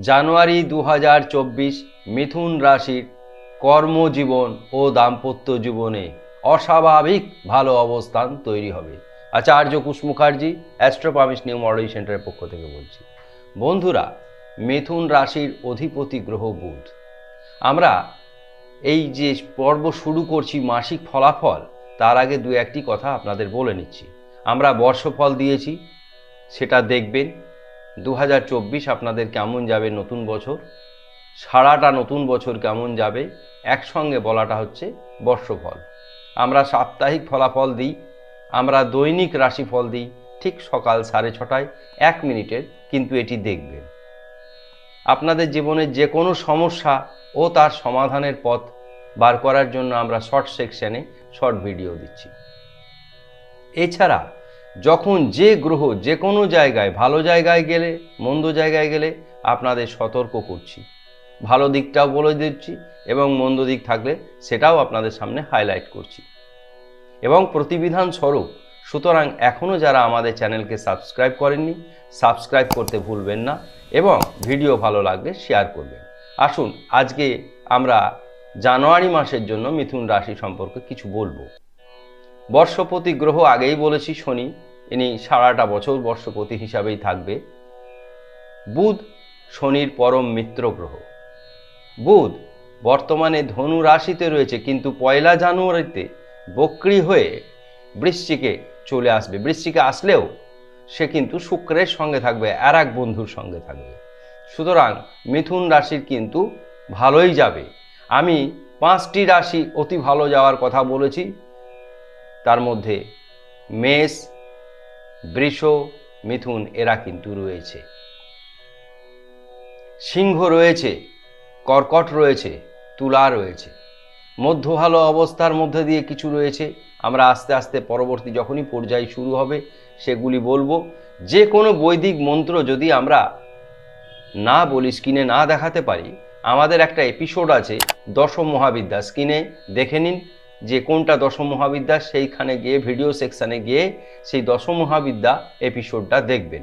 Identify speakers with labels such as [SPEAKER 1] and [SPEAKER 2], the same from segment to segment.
[SPEAKER 1] জানুয়ারি দু হাজার চব্বিশ মিথুন রাশির কর্মজীবন ও দাম্পত্য জীবনে অস্বাভাবিক ভালো অবস্থান তৈরি হবে। আচার্য কুশ মুখার্জি অ্যাস্ট্রোপামিস নিউ মডেল সেন্টারের পক্ষ থেকে বলছি। বন্ধুরা, মিথুন রাশির অধিপতি গ্রহ বুধ। আমরা এই যে পর্ব শুরু করছি মাসিক ফলাফল, তার আগে দু একটি কথা আপনাদের বলে নিচ্ছি। আমরা বর্ষফল দিয়েছি, সেটা দেখবেন। দু হাজার চব্বিশ আপনাদের কেমন যাবে নতুন বছর? সারাটা নতুন বছর কেমন যাবে? একসঙ্গে বলাটা হচ্ছে বর্ষফল। আমরা সাপ্তাহিক ফলাফল দিই, আমরা দৈনিক রাশিফল দিই, ঠিক সকাল সাড়ে ছটায়, এক মিনিটের, কিন্তু এটি দেখবেন। আপনাদের জীবনের যে কোনো সমস্যা ও তার সমাধানের পথ বার করার জন্য আমরা শর্ট সেকশানে শর্ট ভিডিও দিচ্ছি। এছাড়া যখন যে গ্রহ যে কোনো জায়গায়, ভালো জায়গায় গেলে, মন্দ জায়গায় গেলে আপনাদের সতর্ক করছি। ভালো দিকটাও বলে দিচ্ছি এবং মন্দ দিক থাকলে সেটাও আপনাদের সামনে হাইলাইট করছি। এবং প্রতিবিধান স্বরূপ, সুতরাং এখনও যারা আমাদের চ্যানেলকে সাবস্ক্রাইব করেননি সাবস্ক্রাইব করতে ভুলবেন না এবং ভিডিও ভালো লাগলে শেয়ার করবেন। আসুন, আজকে আমরা জানুয়ারি মাসের জন্য মিথুন রাশি সম্পর্কে কিছু বলব। বর্ষপতি গ্রহ আগেই বলেছি শনি, ইনি সারাটা বছর বর্ষপতি হিসাবেই থাকবে। বুধ শনির পরম মিত্র গ্রহ। বুধ বর্তমানে ধনু রাশিতে রয়েছে, কিন্তু পয়লা জানুয়ারিতে বক্রি হয়ে বৃশ্চিকে চলে আসবে। বৃশ্চিকে আসলেও সে কিন্তু শুক্রের সঙ্গে থাকবে, আর এক বন্ধুর সঙ্গে থাকবে। সুতরাং মিথুন রাশির কিন্তু ভালোই যাবে। আমি পাঁচটি রাশি অতি ভালো যাওয়ার কথা বলেছি। তার মধ্যে মেষ, বৃষ, মিথুন এরা কিন্তু রয়েছে। সিংহ রয়েছে, কর্কট রয়েছে, তুলা রয়েছে। মধ্য ভালো অবস্থার মধ্যে দিয়ে কিছু রয়েছে। আমরা আস্তে আস্তে পরবর্তী যখনই পর্যায় শুরু হবে, সেগুলি বলব। যে কোনো বৈদিক মন্ত্র যদি আমরা না বলি স্ক্রিনে না দেখাতে পারি, আমাদের একটা এপিসোড আছে দশম মহাবিদ্যা। স্ক্রিনে দেখে নিন যে কোনটা দশম মহাবিদ্যা সেইখানে গিয়ে ভিডিও সেকশানে গিয়ে সেই দশম মহাবিদ্যা এপিসোডটা দেখবেন।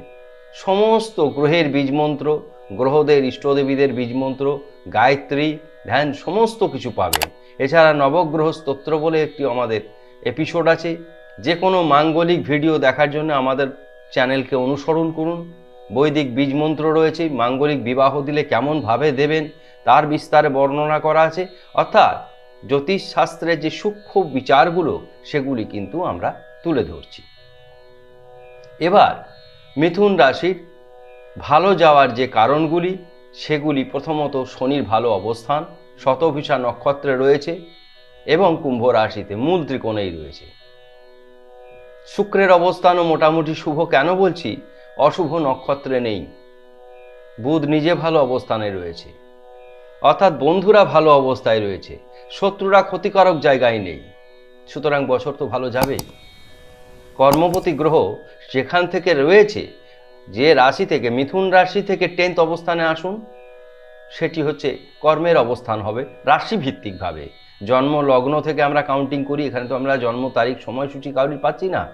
[SPEAKER 1] সমস্ত গ্রহের বীজমন্ত্র, গ্রহদের ইষ্টদেবীদের বীজমন্ত্র, গায়ত্রী, ধ্যান, সমস্ত কিছু পাবেন। এছাড়া নবগ্রহ স্তোত্র বলে একটি আমাদের এপিসোড আছে। যে কোনো মাঙ্গলিক ভিডিও দেখার জন্য আমাদের চ্যানেলকে অনুসরণ করুন। বৈদিক বীজমন্ত্র রয়েছে, মাঙ্গলিক বিবাহ দিলে কেমনভাবে দেবেন, তার বিস্তারে বর্ণনা করা আছে। অর্থাৎ জ্যোতিষশাস্ত্রের যে সূক্ষ্ম বিচারগুলো, সেগুলি কিন্তু আমরা তুলে ধরছি। এবার মিথুন রাশির ভালো যাওয়ার যে কারণগুলি, সেগুলি প্রথমত শনির ভালো অবস্থান, শতভিসা নক্ষত্রে রয়েছে এবং কুম্ভ রাশিতে মূল ত্রিকোণেই রয়েছে। শুক্রের অবস্থানও মোটামুটি শুভ, কেন বলছি? অশুভ নক্ষত্রে নেই। বুধ নিজে ভালো অবস্থানে রয়েছে। অর্থাৎ বন্ধুরা ভালো অবস্থায় রয়েছে, শত্রুরা ক্ষতিকারক জায়গায় নেই। সুতরাং বছর তো ভালো যাবেই। কর্মপতি গ্রহ যেখান থেকে রয়েছে, যে রাশি থেকে, মিথুন রাশি থেকে টেন্থ অবস্থানে আসুন, সেটি হচ্ছে কর্মের অবস্থান হবে রাশিভিত্তিকভাবে। জন্ম, লগ্ন থেকে আমরা কাউন্টিং করি, এখানে তো আমরা জন্ম, তারিখ, সময়সূচি কাউরি পাচ্ছি না।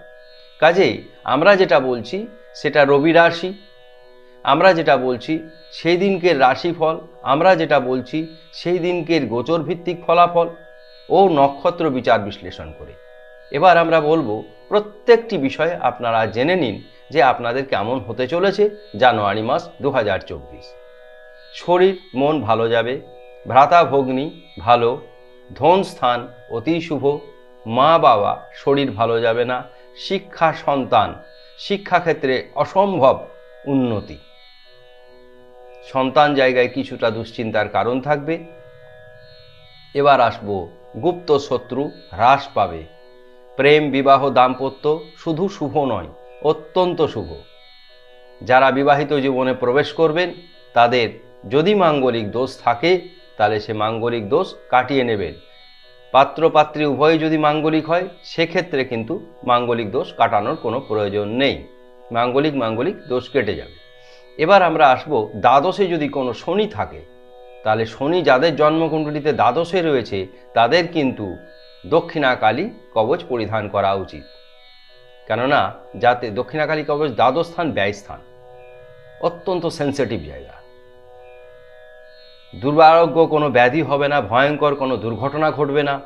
[SPEAKER 1] কাজেই আমরা যেটা বলছি, সেটা রবি রাশি আমরা যেটা বলছি সেই দিনকের রাশিফল, আমরা যেটা বলছি সেই দিনকের গোচর ভিত্তিক ফলাফল ও নক্ষত্র বিচার বিশ্লেষণ করে। এবার আমরা বলব, প্রত্যেকটি বিষয়ে আপনারা জেনে নিন যে আপনাদের কেমন হতে চলেছে জানুয়ারি মাস দু হাজার চব্বিশ। শরীর, মন ভালো যাবে, ভ্রাতা ভগ্নী ভালো, ধন স্থান অতি শুভ, মা বাবা শরীর ভালো যাবে না, শিক্ষা সন্তান, শিক্ষাক্ষেত্রে অসম্ভব উন্নতি। সন্তান জায়গায় কিছুটা দুশ্চিন্তার কারণ থাকবে। এবার আসব গুপ্ত শত্রু হ্রাস পাবে। প্রেম, বিবাহ, দাম্পত্য শুধু শুভ নয়, অত্যন্ত শুভ। যারা বিবাহিত জীবনে প্রবেশ করবেন, তাদের যদি মাঙ্গলিক দোষ থাকে, তাহলে সে মাঙ্গলিক দোষ কাটিয়ে নেবেন। পাত্র পাত্রী উভয় যদি মাঙ্গলিক হয়, সেক্ষেত্রে কিন্তু মাঙ্গলিক দোষ কাটানোর কোনো প্রয়োজন নেই। মাঙ্গলিক মাঙ্গলিক দোষ কেটে যাবে। এবার আমরা আসব দ্বাদশে যদি কোনো শনি থাকে, তাহলে শনি যাদের জন্মকুণ্ডলিতে দ্বাদশে রয়েছে, তাদের কিন্তু দক্ষিণাকালী কবচ পরিধান করা উচিত। কেননা, যাতে দক্ষিণাকালী কবচ দ্বাদশ স্থান, ব্যয় স্থান। অত্যন্ত সেন্সিটিভ জায়গা। দুর্বারোগ্য কোনো ব্যাধি হবে না, ভয়ঙ্কর কোনো দুর্ঘটনা ঘটবে না।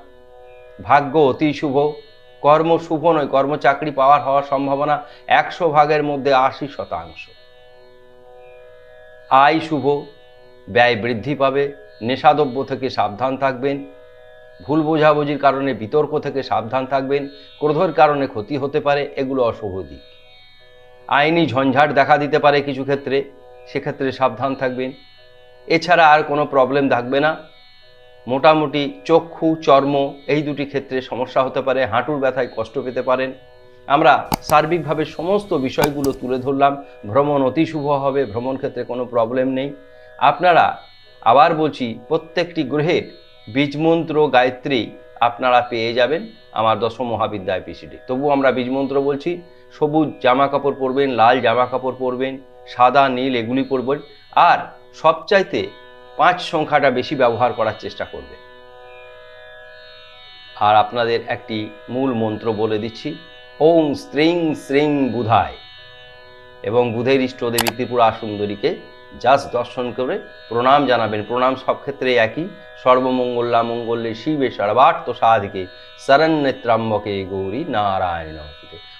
[SPEAKER 1] ভাগ্য অতি শুভ। কর্ম শুভ নয়, কর্মচাকরি পাওয়ার হওয়ার সম্ভাবনা একশো ভাগের মধ্যে আশি শতাংশ। আয় শুভ, ব্যয় বৃদ্ধি পাবে, নেশাদ্রব্য থেকে সাবধান থাকবেন, ভুল বোঝাবুঝির কারণে বিতর্ক থেকে সাবধান থাকবেন, ক্রোধের কারণে ক্ষতি হতে পারে, এগুলো অশুভ দিক। আইনি ঝঞ্ঝাট দেখা দিতে পারে কিছু ক্ষেত্রে, সেক্ষেত্রে সাবধান থাকবেন। এছাড়া আর কোনো প্রবলেম থাকবে না। মোটামুটি চক্ষু, চর্ম এই দুটি ক্ষেত্রে সমস্যা হতে পারে, হাঁটুর ব্যথায় কষ্ট পেতে পারেন। আমরা সার্বিকভাবে সমস্ত বিষয়গুলো তুলে ধরলাম। ভ্রমণ অতি শুভ হবে, ভ্রমণ ক্ষেত্রে কোনো প্রবলেম নেই। আপনারা, আবার বলছি, প্রত্যেকটি গ্রহের বীজমন্ত্র গায়ত্রী আপনারা পেয়ে যাবেন আমার দশম মহাবিদ্যায় পিসিডি তবু আমরা বীজমন্ত্র বলছি, সবুজ জামা কাপড় পরবেন, লাল জামা কাপড় পরবেন, সাদা, নীল এগুলি পরবেন, আর সবচাইতে পাঁচ সংখ্যাটা বেশি ব্যবহার করার চেষ্টা করবে আর আপনাদের একটি মূল মন্ত্র বলে দিচ্ছি ওং স্ত্রিং শ্রীং বুধায়। এবং বুধের ইষ্টদেবী ত্রিপুরা সুন্দরীকে জাস্ট দর্শন করে প্রণাম জানাবেন। প্রণাম সব ক্ষেত্রে একই। সর্বমঙ্গলা মঙ্গলে শিবে সর্বার্থ সাধিকে, শরণ্যত্রাম্বকে গৌরী নারায়ণ।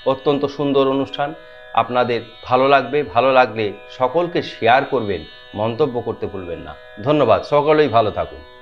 [SPEAKER 1] অত্যন্ত সুন্দর অনুষ্ঠান। আপনাদের ভালো লাগবে, ভালো লাগলে সকলকে শেয়ার করবেন, মন্তব্য করতে ভুলবেন না। ধন্যবাদ। সকলেই ভালো থাকুন।